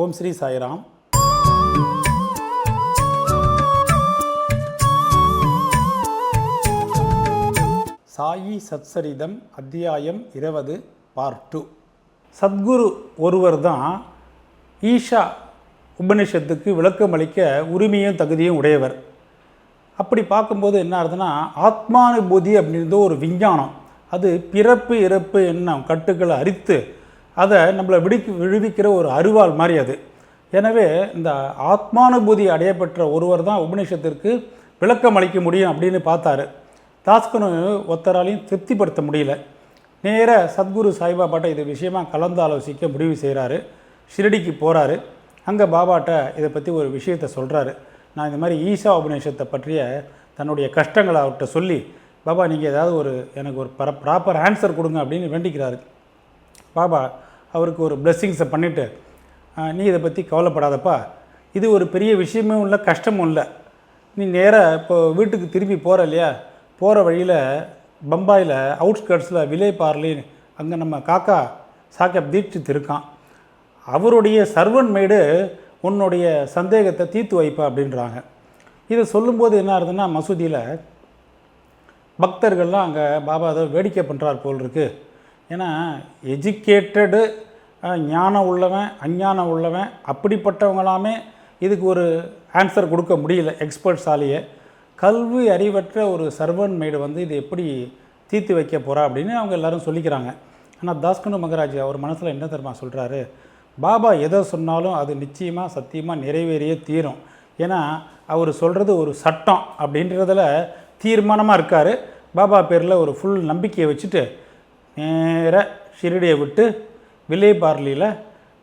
ஓம் ஸ்ரீ சாய்ராம். சாயி சத்சரிதம் அத்தியாயம் இருபது part two Sadhguru ஒருவர் தான் ஈஷா உபனிஷத்துக்கு விளக்கம் அளிக்க உரிமையும் தகுதியும் உடையவர். அப்படி பார்க்கும்போது என்ன ஆகுதுன்னா ஆத்மானுபூதி அப்படின்றது ஒரு விஞ்ஞானம். அது பிறப்பு இறப்பு என்ன கட்டுக்களை அரித்து அதை நம்மளை விடுக்கி விடுவிக்கிற ஒரு அருவாள் மாதிரி அது. எனவே இந்த ஆத்மானுபூதி அடையப்பெற்ற ஒருவர் தான் உபநிஷத்திற்கு விளக்கம் அளிக்க முடியும் அப்படின்னு பார்த்தாரு. தாஸ்கனு ஒத்தராலையும் திருப்திப்படுத்த முடியல. நேர சத்குரு சாய்பாபாட்ட இது விஷயமாக கலந்து ஆலோசிக்க முடிவு செய்கிறாரு ஷிரடிக்கு போகிறாரு அங்கே பாபாட்ட இதை பற்றி ஒரு விஷயத்த சொல்கிறாரு நான் இந்த மாதிரி ஈஷா உபநிஷத்தை பற்றிய தன்னுடைய கஷ்டங்களை அவர்கிட்ட சொல்லி பாபா நீங்கள் ஏதாவது ஒரு எனக்கு ஒரு பர ப்ராப்பர் ஆன்சர் கொடுங்க அப்படின்னு வேண்டிக்கிறாரு. பாபா அவருக்கு ஒரு பிளெஸ்ஸிங்ஸை பண்ணிவிட்டு நீ இதை பற்றி கவலைப்படாதப்பா. இது ஒரு பெரிய விஷயமும் இல்லை கஷ்டமும் இல்லை. நீ நேராக இப்போ வீட்டுக்கு திரும்பி போகிற இல்லையா? போகிற வழியில் பம்பாயில் அவுட்ஸ்கர்ட்ஸில் விலை பார்லின்னு அங்கே நம்ம காக்கா சாக்கப் தீட்சித் இருக்கான். அவருடைய சர்வன் மேடு உன்னுடைய சந்தேகத்தை தீர்த்து வைப்பா அப்படின்றாங்க. இதை சொல்லும்போது என்ன ஆகுதுன்னா மசூதியில் பக்தர்கள்லாம் அங்கே பாபா அதை வேடிக்கை பண்ணுறார் போல் இருக்குது ஏன்னா எஜுகேட்டடு ஞானம் உள்ளவன் அஞ்ஞானம் உள்ளவன் அப்படிப்பட்டவங்களாமே இதுக்கு ஒரு ஆன்சர் கொடுக்க முடியல எக்ஸ்பர்ட்ஸாலேயே கல்வி அறிவற்ற ஒரு சர்வன் மேடு வந்து இது எப்படி தீர்த்து வைக்க போகிறா அப்படின்னு அவங்க எல்லாரும் சொல்லிக்கிறாங்க. ஆனால் தாஸ்கண்டு மகராஜ் அவர் மனசில் என்ன தெரியுமா சொல்கிறாரு பாபா எதை சொன்னாலும் அது நிச்சயமாக சத்தியமாக நிறைவேறியே தீரும். ஏன்னா அவர் சொல்கிறது ஒரு சட்டம் அப்படின்றதில் தீர்மானமாக இருக்கார். பாபா பேரில் ஒரு ஃபுல் நம்பிக்கையை வச்சுட்டு நேராக ஷிரடியை விட்டு வில்லே பார்லியில்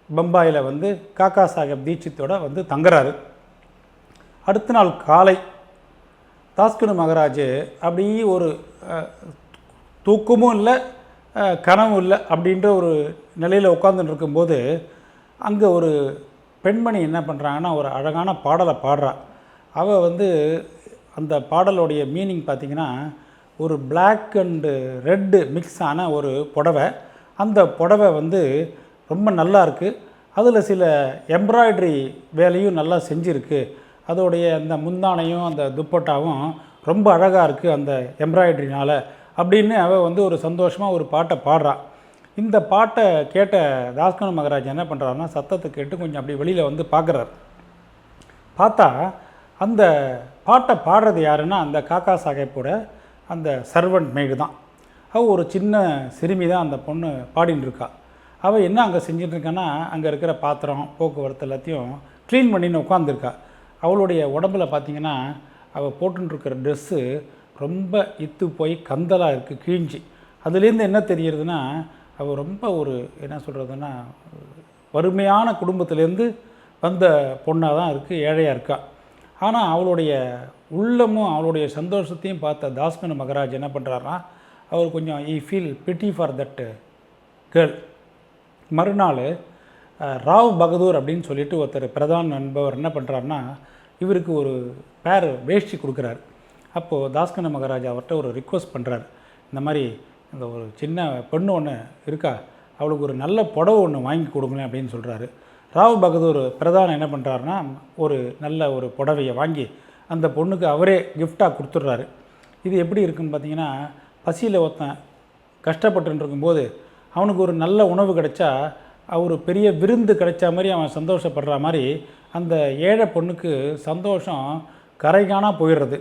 பம்பாயில் வந்து காக்கா சாஹேப் தீட்சித்தோட வந்து தங்குறாரு. அடுத்த நாள் காலை தாஸ்கனு மகராஜ் அப்படி ஒரு தூக்கமும் இல்லை கனவும் இல்லை அப்படின்ற ஒரு நிலையில் உட்காந்துட்டு இருக்கும்போது அங்கே ஒரு பெண்மணி என்ன பண்ணுறாங்கன்னா ஒரு அழகான பாடலை பாடுறா. அவள் வந்து அந்த பாடலுடைய மீனிங் பார்த்திங்கன்னா ஒரு பிளாக் அண்டு ரெட்டு மிக்ஸ் ஆன ஒரு புடவை. அந்த புடவை வந்து ரொம்ப நல்லா இருக்குது அதில் சில எம்ப்ராய்டரி வேலையும் நல்லா செஞ்சுருக்கு. அதோடைய அந்த முந்தானையும் அந்த துப்பட்டாவும் ரொம்ப அழகாக இருக்குது அந்த எம்ப்ராய்டரினால் அப்படின்னு அவள் வந்து ஒரு சந்தோஷமாக ஒரு பாட்டை பாடுறான் இந்த பாட்டை கேட்ட தாஸ்கனு மகராஜ் என்ன பண்ணுறாருன்னா சத்தத்தை கேட்டு கொஞ்சம் அப்படி வெளியில் வந்து பார்க்குறாரு பார்த்தா அந்த பாட்டை பாடுறது யாருன்னா அந்த காக்கா சாஹேப்போட அந்த சர்வன்ட் மேய்டு தான். அவள் ஒரு சின்ன சிறுமி தான் அந்த பொண்ணு பாடின்னு இருக்கா. அவள் என்ன அங்கே செஞ்சுட்டு அங்கே இருக்கிற பாத்திரம் போக்குவரத்து எல்லாத்தையும் க்ளீன் பண்ணின்னு உட்காந்துருக்கா அவளுடைய உடம்புல பார்த்தீங்கன்னா அவள் போட்டுருக்கிற ட்ரெஸ்ஸு ரொம்ப இத்து போய் கந்தலாக இருக்குது கிழிஞ்சி. அதுலேருந்து என்ன தெரிகிறதுனா அவள் ரொம்ப ஒரு என்ன சொல்கிறதுன்னா வறுமையான குடும்பத்துலேருந்து வந்த பொண்ணாக தான் இருக்குது ஏழையாக இருக்கா. ஆனால் அவளுடைய உள்ளமும் அவளுடைய சந்தோஷத்தையும் பார்த்த தாஸ்கனு மகராஜ் என்ன பண்ணுறாருனா அவர் கொஞ்சம் ஈ feel pity for that girl மறுநாள் ராவ் பகதூர் அப்படின்னு சொல்லிட்டு ஒருத்தர் பிரதான் என்பவர் என்ன பண்ணுறாருனா இவருக்கு ஒரு பேர் வேஷ்டி கொடுக்குறாரு. அப்போது தாஸ்கன மகாராஜா அவர்கிட்ட ஒரு ரிக்வஸ்ட் பண்ணுறாரு இந்த மாதிரி இந்த ஒரு சின்ன பெண்ணு ஒன்று இருக்கா அவளுக்கு ஒரு நல்ல புடவை ஒன்று வாங்கி கொடுங்களேன் அப்படின்னு சொல்கிறாரு ராவ் பகதூர் பிரதானம் என்ன பண்ணுறாருனா ஒரு நல்ல ஒரு புடவையை வாங்கி அந்த பொண்ணுக்கு அவரே கிஃப்டாக கொடுத்துட்றாரு. இது எப்படி இருக்குன்னு பார்த்தீங்கன்னா பசியில் ஒருத்தன் கஷ்டப்பட்டு இருக்கும்போது அவனுக்கு ஒரு நல்ல உணவு கிடைச்சா ஒரு பெரிய விருந்து கிடைச்ச மாதிரி அவன் சந்தோஷப்படுற மாதிரி அந்த ஏழை பொண்ணுக்கு சந்தோஷம் கரைகானா போயிடுறது.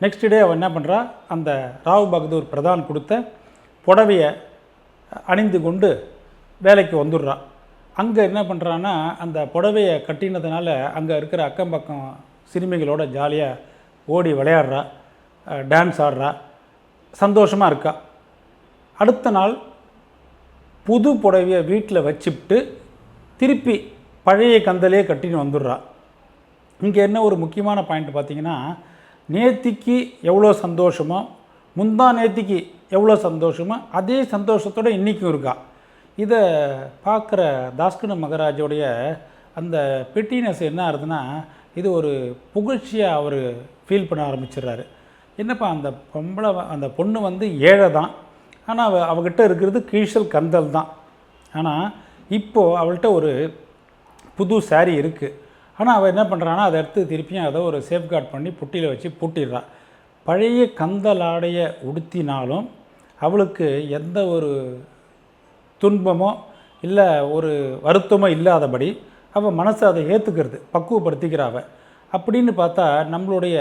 நெக்ஸ்ட் டே அவன் என்ன பண்ணுறா அந்த ராவ் பகதூர் பிரதான் கொடுத்த புடவையை அணிந்து கொண்டு வேலைக்கு வந்துடுறான் அங்கே என்ன பண்ணுறான்னா அந்த புடவையை கட்டினதுனால அங்கே இருக்கிற அக்கம் பக்கம் சிறுமிகளோட ஜாலியாக ஓடி விளையாடுறா டான்ஸ் ஆடுறா சந்தோஷமாக இருக்கா. அடுத்த நாள் புது புடவையை வீட்டில் வச்சுட்டு திருப்பி பழைய கந்தலே கட்டின்னு வந்துடுறா. இங்கே என்ன ஒரு முக்கியமான பாயிண்ட் பார்த்தீங்கன்னா நேத்திக்கு எவ்வளோ சந்தோஷமோ முந்தா நேத்திக்கு எவ்வளோ சந்தோஷமோ அதே சந்தோஷத்தோட இன்றைக்கும் இருக்கா. இதை பார்க்குற தாஸ்கன மகராஜோடைய அந்த பெட்டினஸ் என்ன ஆகுதுன்னா இது ஒரு புகழ்ச்சியாக அவர் ஃபீல் பண்ண ஆரம்பிச்சிடுறாரு. என்னப்பா அந்த பொம்பளை அந்த பொண்ணு வந்து ஏழை தான். ஆனால் அவ அவகிட்ட இருக்கிறது கீழ்சல் கந்தல் தான். ஆனால் இப்போது அவள்கிட்ட ஒரு புது சாரீ இருக்குது ஆனால் அவள் என்ன பண்ணுறான்னா அதை எடுத்து திருப்பியும் அதை ஒரு சேஃப்கார்ட் பண்ணி புட்டியில் வச்சு பூட்டிடுறான் பழைய கந்தல் ஆடையை உடுத்தினாலும் அவளுக்கு எந்த ஒரு துன்பமோ இல்லை ஒரு வருத்தமோ இல்லாதபடி அவள் மனசை அதை ஏற்றுக்கிறது பக்குவப்படுத்திக்கிறாவ அப்படின்னு பார்த்தா நம்மளுடைய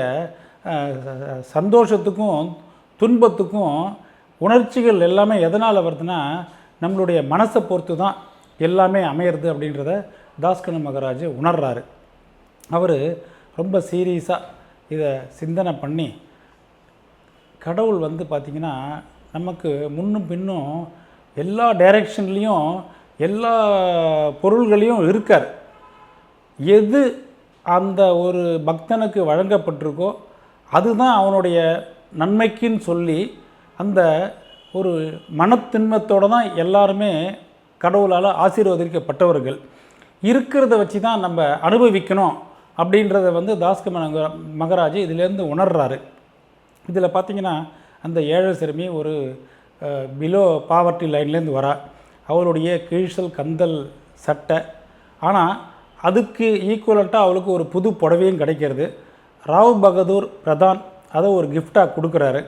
சந்தோஷத்துக்கும் துன்பத்துக்கும் உணர்ச்சிகள் எல்லாமே எதனால் வருதுன்னா நம்மளுடைய மனசை பொறுத்து தான் எல்லாமே அமையிறது அப்படின்றத தாஸ்கண மகராஜ் உணர்றாரு. அவர் ரொம்ப சீரியஸாக இதை சிந்தனை பண்ணி கடவுள் வந்து பார்த்திங்கன்னா நமக்கு முன்னும் பின்னும் எல்லா டைரெக்ஷன்லேயும் எல்லா பொருள்களையும் இருக்கார். எது அந்த ஒரு பக்தனுக்கு வழங்கப்பட்டிருக்கோ அதுதான் அவனுடைய நன்மைக்குன்னு சொல்லி அந்த ஒரு மனத்தின்மத்தோடு தான் எல்லாருமே கடவுளால் ஆசீர்வதிக்கப்பட்டவர்கள். இருக்கிறத வச்சு தான் நம்ம அனுபவிக்கணும் அப்படின்றத வந்து தாஸ்கம மகராஜ் இதிலேருந்து உணர்றாரு. இதில் பார்த்திங்கன்னா அந்த ஏழை சிறுமி ஒரு பிலோ பாவர்ட்டி லைன்லேருந்து வரா. அவளுடைய கீழ்சல் கந்தல் சட்டை. ஆனால் அதுக்கு ஈக்குவலண்ட்டாக அவளுக்கு ஒரு புது புடவையும் கிடைக்கிறது. ராவ் பகதூர் பிரதான் அதை ஒரு கிஃப்டாக கொடுக்குறாரு.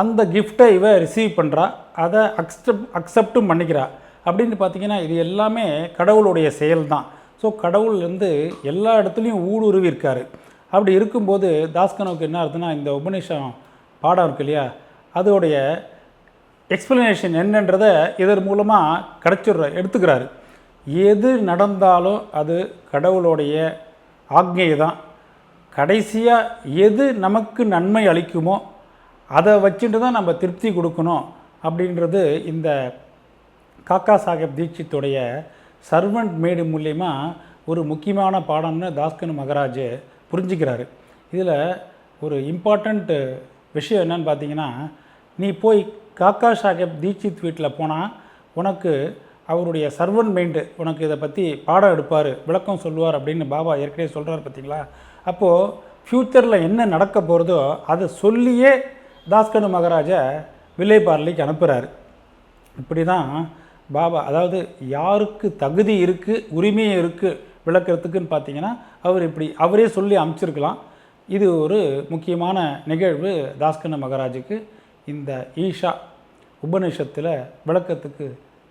அந்த கிஃப்ட்டை இவ ரிசீவ் பண்ணுறா அதை அக்செப்ட் அக்செப்டும் பண்ணிக்கிறா. அப்படின்னு பார்த்தீங்கன்னா இது எல்லாமே கடவுளுடைய செயல் தான் ஸோ கடவுள் வந்து எல்லா இடத்துலையும் ஊடுருவி இருக்காரு. அப்படி இருக்கும்போது தாஸ்கனவுக்கு என்ன ஆகுதுன்னா இந்த உபநிஷம் பாடம் இருக்கு இல்லையா? அதோடைய எக்ஸ்பிளனேஷன் என்னன்றதை இதன் மூலமாக கிடச்சிடுற எடுத்துக்கிறாரு. எது நடந்தாலும் அது கடவுளுடைய ஆக்ஞை தான் கடைசியாக எது நமக்கு நன்மை அளிக்குமோ அதை வச்சுட்டு தான் நம்ம திருப்தி கொடுக்கணும் அப்படின்றது இந்த காக்கா சாஹேப் தீட்சித்துடைய சர்வன்ட் மேடு மூலயமா ஒரு முக்கியமான பாடம்னு தாஸ்கனு மகராஜ் புரிஞ்சுக்கிறாரு. இதில் ஒரு இம்பார்ட்டண்ட் விஷயம் என்னன்னு பார்த்தீங்கன்னா நீ போய் காக்கா சாஹேப் தீட்சித் வீட்டில் போனால் உனக்கு அவருடைய சர்வன் மைண்டு உனக்கு இதை பற்றி பாடம் எடுப்பார் விளக்கம் சொல்லுவார் அப்படின்னு பாபா ஏற்கனவே சொல்கிறார் பார்த்தீங்களா அப்போது ஃப்யூச்சரில் என்ன நடக்க போகிறதோ அதை சொல்லியே தாஸ்கனு மகாராஜை வில்லைப்பார்லிக்கு அனுப்புகிறாரு இப்படி தான் பாபா அதாவது யாருக்கு தகுதி இருக்குது உரிமையும் இருக்குது விளக்கிறதுக்குன்னு பார்த்தீங்கன்னா அவர் இப்படி அவரே சொல்லி அமைச்சிருக்கலாம் இது ஒரு முக்கியமான நிகழ்வு தாஸ்கண்ண மகாராஜுக்கு. இந்த ஈஷா உபநிஷத்தில் விளக்கத்துக்கு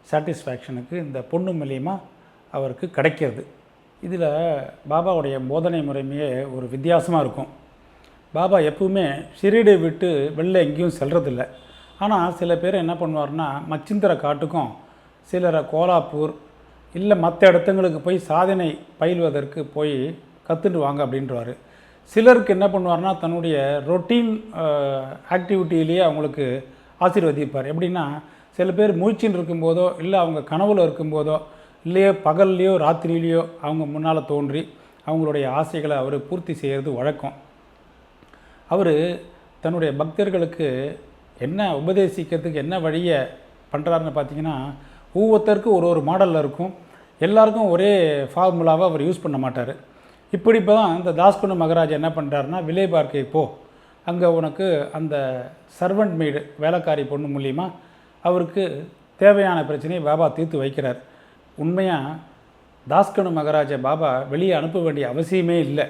சாட்டிஸ்ஃபேக்ஷனுக்கு இந்த பொண்ணு மூலியமாக அவருக்கு கிடைக்கிறது. இதில் பாபாவுடைய போதனை முறைமையே ஒரு வித்தியாசமாக இருக்கும். பாபா எப்பவுமே ஷிரீடை விட்டு வெளில எங்கேயும் செல்கிறதில்ல ஆனால் சில பேர் என்ன பண்ணுவார்னா மச்சிந்திர காட்டுக்கும் சிலரை கோலாப்பூர் இல்லை மற்ற இடத்துங்களுக்கு போய் சாதனை பயில்வதற்கு போய் கற்றுட்டு வாங்க அப்படின்றவாரு. சிலருக்கு என்ன பண்ணுவார்னா தன்னுடைய ரொட்டீன் ஆக்டிவிட்டியிலேயே அவங்களுக்கு ஆசீர்வதிப்பார். எப்படின்னா சில பேர் மூச்சின் இருக்கும்போதோ இல்லை அவங்க கனவுல இருக்கும்போதோ இல்லையோ பகல்லையோ ராத்திரியிலையோ அவங்க முன்னால் தோன்றி அவங்களுடைய ஆசைகளை அவர் பூர்த்தி செய்கிறது வழக்கம். அவர் தன்னுடைய பக்தர்களுக்கு என்ன உபதேசிக்கிறதுக்கு என்ன வழியை பண்ணுறாருன்னு பார்த்தீங்கன்னா ஒவ்வொருத்தருக்கும் ஒரு ஒரு மாடலில் இருக்கும். எல்லாருக்கும் ஒரே ஃபார்முலாவை அவர் யூஸ் பண்ண மாட்டார். இப்படி இப்போ தான் இந்த தாஸ்குண்டு மகராஜ் என்ன பண்ணுறாருன்னா விலை பார்க்கை போ. அங்கே உனக்கு அந்த சர்வெண்ட் மெய்டு வேலைக்காரி பொண்ணு மூலியமா அவருக்கு தேவையான பிரச்சனையை பாபா தீர்த்து வைக்கிறார். உண்மையாக தாஸ்கனு மகராஜை பாபா வெளியே அனுப்ப வேண்டிய அவசியமே இல்லை.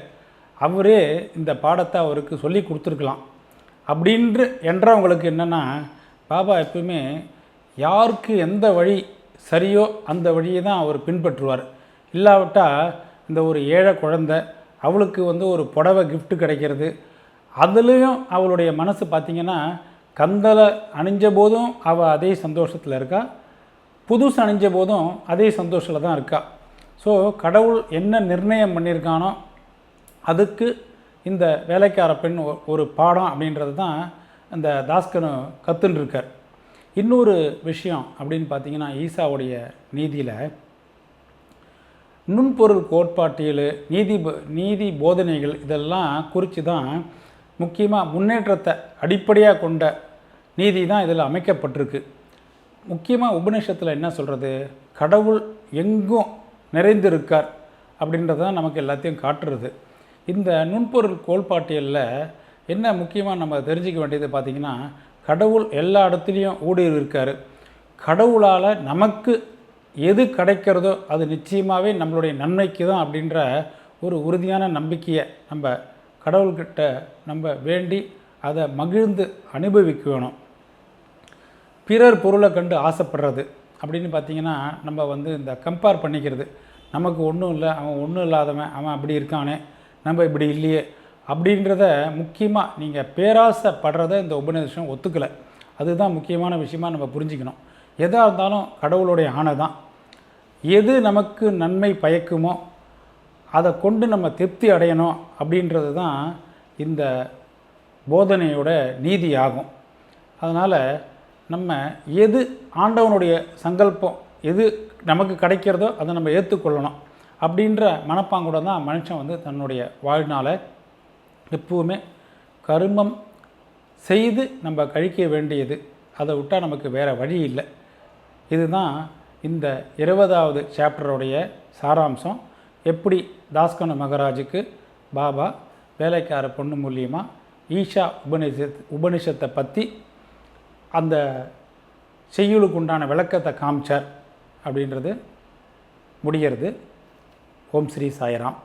அவரே இந்த பாடத்தை அவருக்கு சொல்லி கொடுத்துருக்கலாம். அப்படின்று என்றவங்களுக்கு என்னென்னா பாபா எப்பவுமே யாருக்கு எந்த வழி சரியோ அந்த வழியை தான் அவர் பின்பற்றுவார். இல்லாவிட்டால் இந்த ஒரு ஏழை குழந்த அவளுக்கு வந்து ஒரு புடவை கிஃப்ட் கிடைக்கிறது. அதுலேயும் அவளுடைய மனசு பார்த்திங்கன்னா கந்தலை அணிஞ்ச போதும் அவள் அதே சந்தோஷத்தில் இருக்கா? புதுசு அணிஞ்ச போதும் அதே சந்தோஷத்தில் தான் இருக்கா? ஸோ கடவுள் என்ன நிர்ணயம் பண்ணியிருக்கானோ அதுக்கு இந்த வேலைக்கார பெண் ஒரு பாடம் அப்படின்றது தான் இந்த தாஸ்கனு கத்துன்னு இருக்கார் இன்னொரு விஷயம் அப்படின்னு பார்த்தீங்கன்னா ஈசாவுடைய நீதியில் நுண்பொருள் கோட்பாட்டியல் நீதி ப- நீதி போதனைகள் இதெல்லாம் குறித்து தான் முக்கியமாக முன்னேற்றத்தை அடிப்படையாக கொண்ட நீதி தான் இதில் அமைக்கப்பட்டிருக்கு. முக்கியமாக உபநிஷத்தில் என்ன சொல்கிறது கடவுள் எங்கும் நிறைந்திருக்கார் அப்படின்றது தான் நமக்கு எல்லாத்தையும் காட்டுறது. இந்த நுண்பொருள் கோட்பாட்டியலில் என்ன முக்கியமாக நம்ம தெரிஞ்சுக்க வேண்டியது பார்த்திங்கன்னா கடவுள் எல்லா இடத்துலையும் ஊடுருவி இருக்கார் கடவுளால் நமக்கு எது கிடைக்கிறதோ அது நிச்சயமாகவே நம்மளுடைய நன்மைக்கு தான் அப்படின்ற ஒரு உறுதியான நம்பிக்கையை நம்ம கடவுள்கிட்ட நம்ம வேண்டி அதை மகிழ்ந்து அனுபவிக்க வேணும் பிறர் பொருளை கண்டு ஆசைப்படுறது அப்படின்னு பார்த்தீங்கன்னா நம்ம வந்து இந்த கம்பேர் பண்ணிக்கிறது. நமக்கு ஒன்றும் இல்லை அவன் ஒன்றும் இல்லாதவன் அவன் அப்படி இருக்கானே நம்ம இப்படி இல்லையே அப்படின்றத முக்கியமாக நீங்கள் பேராசைப்படுறத இந்த உபநிஷம் ஒத்துக்கலை. அதுதான் முக்கியமான விஷயமா நம்ம புரிஞ்சுக்கணும். எதாக இருந்தாலும் கடவுளுடைய ஆணை தான். எது நமக்கு நன்மை பயக்குமோ அதை கொண்டு நம்ம திருப்தி அடையணும் அப்படின்றது தான் இந்த போதனையோட நீதி ஆகும் அதனால் நம்ம எது ஆண்டவனுடைய சங்கல்பம் எது நமக்கு கிடைக்கிறதோ அதை நம்ம ஏற்றுக்கொள்ளணும் அப்படின்ற மனப்பாங்கூட தான் மனுஷன் வந்து தன்னுடைய வாழ்நாளை எப்பவுமே கருமம் செய்து நம்ம கழிக்க வேண்டியது. அதை விட்டால் நமக்கு வேறு வழி இல்லை. இதுதான் இந்த இருபதாவது சாப்டருடைய சாராம்சம். எப்படி தாஸ்கன மகராஜுக்கு பாபா வேலைக்கார பொண்ணு மூலியமாக ஈஷா உபனிஷத் உபனிஷத்தை பற்றி அந்த செய்யுளுக்கு உண்டான விளக்கத்தை காமிச்சார் அப்படின்றது முடிகிறது. ஓம் ஸ்ரீ சாய்ராம்.